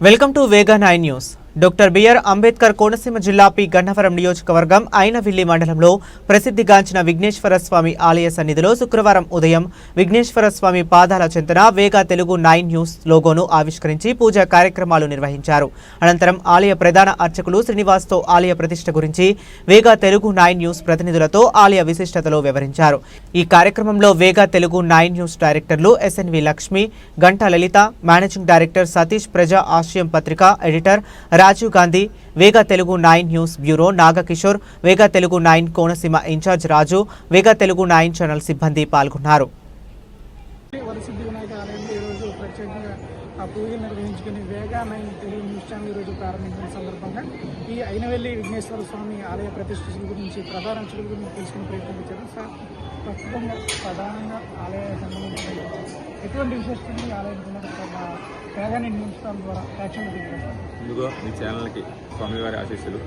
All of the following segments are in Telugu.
Welcome to Vega nine news doctor B R Ambedkar Konaseema జిల్లా పి గన్నవరం నియోజకవర్గం అయినవిల్లి మండలంలో ప్రసిద్ధిగాంచిన విఘ్నేశ్వర స్వామి ఆలయ సన్నిధిలో శుక్రవారం ఉదయం విఘ్నేశ్వర స్వామి పాదాల చెంతన వేగా తెలుగు నైన్ న్యూస్ లోగోను ఆవిష్కరించి పూజా కార్యక్రమాలు నిర్వహించారు. అనంతరం ఆలయ ప్రధాన అర్చకులు శ్రీనివాస్తో ఆలయ ప్రతిష్ట గురించి వేగా తెలుగు నైన్ న్యూస్ ప్రతినిధులతో ఆలయ విశిష్టతలో వివరించారు. ఈ కార్యక్రమంలో వేగా తెలుగు నైన్ న్యూస్ డైరెక్టర్లు SNV Lakshmi Ganta Lalitha managing director Satish Praja Ashayam పత్రిక editor Rajiv Gandhi Vega Telugu nine news bureau Nagakishore Vega Telugu nine Konaseema incharge Raju Vega Telugu nine channel సిబ్బంది పాల్గొన్నారు. పూజలు నిర్వహించుకుని Vega nine Telugu news channel ఈరోజు ప్రారంభించిన సందర్భంగా ఈ అయినవెల్లి విఘ్నేశ్వర స్వామి ఆలయ ప్రతిష్ఠల గురించి ప్రధాన అంశాల గురించి తెలుసుకునే ప్రయత్నం చేశారు సార్ ప్రస్తుతంగా ప్రధానంగా ఆలయ సంబంధించిన ఎటువంటి విశేషాలు ఈ ఆలయం వేగా నైన్ ద్వారా యాక్షన్ ముందుగా మీ ఛానల్కి స్వామివారి ఆశీస్సులు.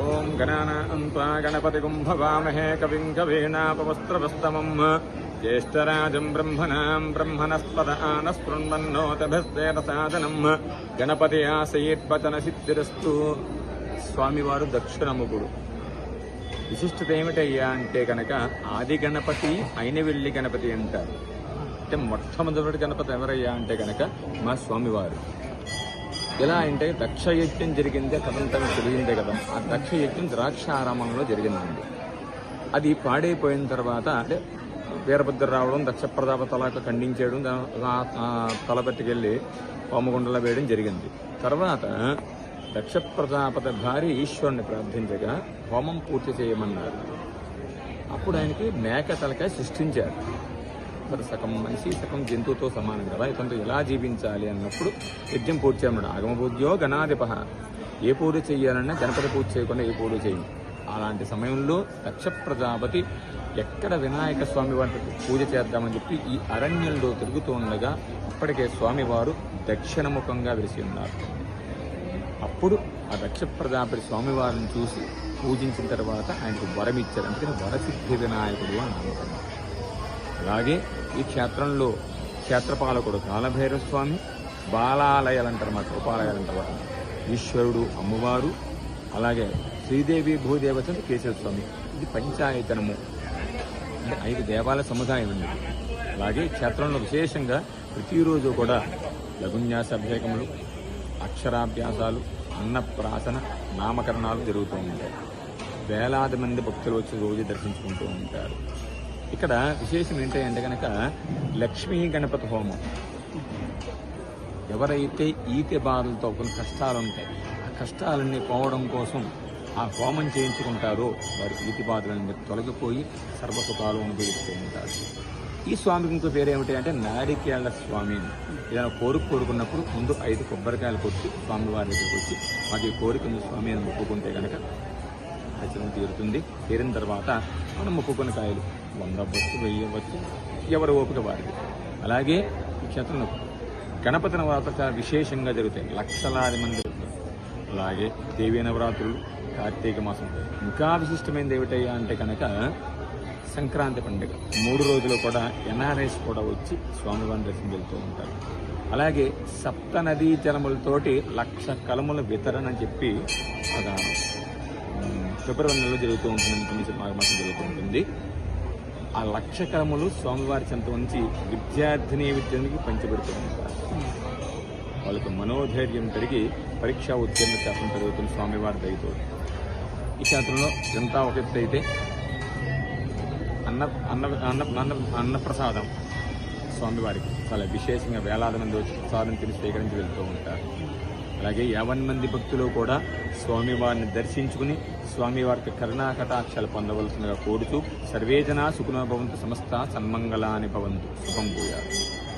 ఓం గణానాంత్వా గణపతి కుంభవామహే కవిం కవీనాపవస్త్రవస్తమం. జ్యేష్టరాజం బ్రహ్మణాం బ్రహ్మణస్పద ఆనస్పృణ్మన్నోతభస్తేన సాధనం. గణపతి ఆశయీర్వచన సిద్ధిరస్తు. స్వామివారు దక్షిణముఖుడు. విశిష్టత ఏమిటయ్యా అంటే కనుక ఆది గణపతి అయిన వెళ్ళి గణపతి అంటారు. అంటే మొట్టమొదటి గణపతి ఎవరయ్యా అంటే కనుక మా స్వామివారు. ఎలా అంటే దక్ష యజ్ఞం జరిగింది కథంతా తన తెలియందే కదా. ఆ దక్ష యజ్ఞం ద్రాక్షారామంలో జరిగిందండి. అది పాడైపోయిన తర్వాత అంటే వీరభద్ర రావడం దక్ష ప్రతాప తలాక ఖండించేయడం దా- ఆ- తల పట్టుకెళ్ళి హోమగుండలో వేయడం జరిగింది. తర్వాత దక్ష ప్రజాపతి భార్య ఈశ్వరుని ప్రార్థించగా హోమం పూర్తి చేయమన్నారు. అప్పుడు ఆయనకి మేక తలకాయ సృష్టించారు. మరి సగం మనిషి సగం జంతువుతో సమానం కదా? ఇతను ఎలా జీవించాలి అన్నప్పుడు యజ్ఞం పూర్తి చేయమన్నాడు. ఆగమబుద్ధ్యో గణాధిప ఏ పూజ చేయాలన్నా గణపతి పూజ చేయకుండా ఏ పూజ చేయి అలాంటి సమయంలో దక్ష ప్రజాపతి ఎక్కడ వినాయక స్వామి వారికి పూజ చేద్దామని చెప్పి ఈ అరణ్యంలో తిరుగుతూ ఉండగా అప్పటికే స్వామివారు దక్షిణముఖంగా వెలిసి ఉన్నారు. అప్పుడు ఆ దక్ష ప్రజాపతి స్వామివారిని చూసి పూజించిన తర్వాత ఆయనకు వరం ఇచ్చారు అందుకని వరసిద్ధి వినాయకుడు అని నామకరణం అలాగే ఈ క్షేత్రంలో క్షేత్రపాలకుడు కాలభైరవ స్వామి బాలాలయాలు అంటారు మా కృపాలయాలు అంటారు ఈశ్వరుడు అమ్మవారు అలాగే శ్రీదేవి భూదేవత కేశవ స్వామి ఇది పంచాయతనము. అంటే ఐదు దేవాలయ సముదాయం ఉంది అలాగే క్షేత్రంలో విశేషంగా ప్రతిరోజు కూడా లఘున్యాస అభిషేకములు అక్షరాభ్యాసాలు అన్నప్రాసన నామకరణాలు జరుగుతూ ఉంటాయి. వేలాది మంది భక్తులు వచ్చి రోజు దర్శించుకుంటూ ఉంటారు. ఇక్కడ విశేషం ఏంటంటే కనుక లక్ష్మీ గణపతి హోమం. ఎవరైతే ఈతి బాధలతో కొన్ని కష్టాలు ఉంటాయి ఆ కష్టాలన్నీ పోవడం కోసం ఆ హోమం చేయించుకుంటారో వారి ఈతి బాధలన్నీ తొలగిపోయి సర్వసుఖాలు అనుభవిస్తూ ఉంటారు. ఈ స్వామికి ఇంకో పేరు ఏమిటి అంటే నారికేళ్ళ స్వామి ఏదైనా కోరిక కోరుకున్నప్పుడు ముందు ఐదు కొబ్బరికాయలు కొట్టి స్వామివారి దగ్గరికి వచ్చి మాకు కోరిక ఉంది స్వామి అని మొక్కుకుంటే కనుక ఖచ్చితంగా తీరుతుంది. తీరిన తర్వాత మనం మొక్కుకున్న కాయలు వంద అవ్వచ్చు వెయ్యి అవ్వచ్చు ఎవరి ఓపిక వారికి అలాగే ఈ క్షేత్రంలో గణపతి నవరాత్రులు చాలా విశేషంగా జరుగుతాయి. లక్షలాది మంది అలాగే దేవీ నవరాత్రులు కార్తీక మాసం. ఇంకా విశిష్టమైనది ఏమిటయ్యా అంటే కనుక సంక్రాంతి పండుగ. మూడు రోజులు కూడా ఎన్ఆర్ఎస్ కూడా వచ్చి స్వామివారిని దర్శనం వెళ్తూ ఉంటారు. అలాగే సప్త నదీ జలములతోటి లక్ష కలముల వితరణ అని చెప్పి ఒక ఫిబ్రవరి నెలలో జరుగుతూ ఉంటుంది. కొన్ని జరుగుతూ ఉంటుంది. ఆ లక్ష కర్మలు స్వామివారి చెంత ఉంచి విద్యార్థిని విద్యార్థికి పంచబెడుతూ ఉంటారు. వాళ్ళకు మనోధైర్యం పెరిగి పరీక్షా ఉత్తీర్ణ శాతం పెరుగుతుంది స్వామివారి దయతో. ఈ శాతంలో జనతా ఒక ఎత్తు అయితే అన్న అన్న అన్న అన్న అన్నప్రసాదం స్వామివారికి. చాలా విశేషంగా వేలాది మంది వచ్చి ప్రసాదం తిని స్వీకరించి వెళ్తూ ఉంటారు. అలాగే యావన్ మంది భక్తులు కూడా స్వామివారిని దర్శించుకుని స్వామివారికి కరుణా కటాక్షాలు పొందవలసిందిగా కోరుతూ సర్వేజన సుఖనోభవంతు సమస్త సన్మంగళాని భవంతు. శుభం పోయారు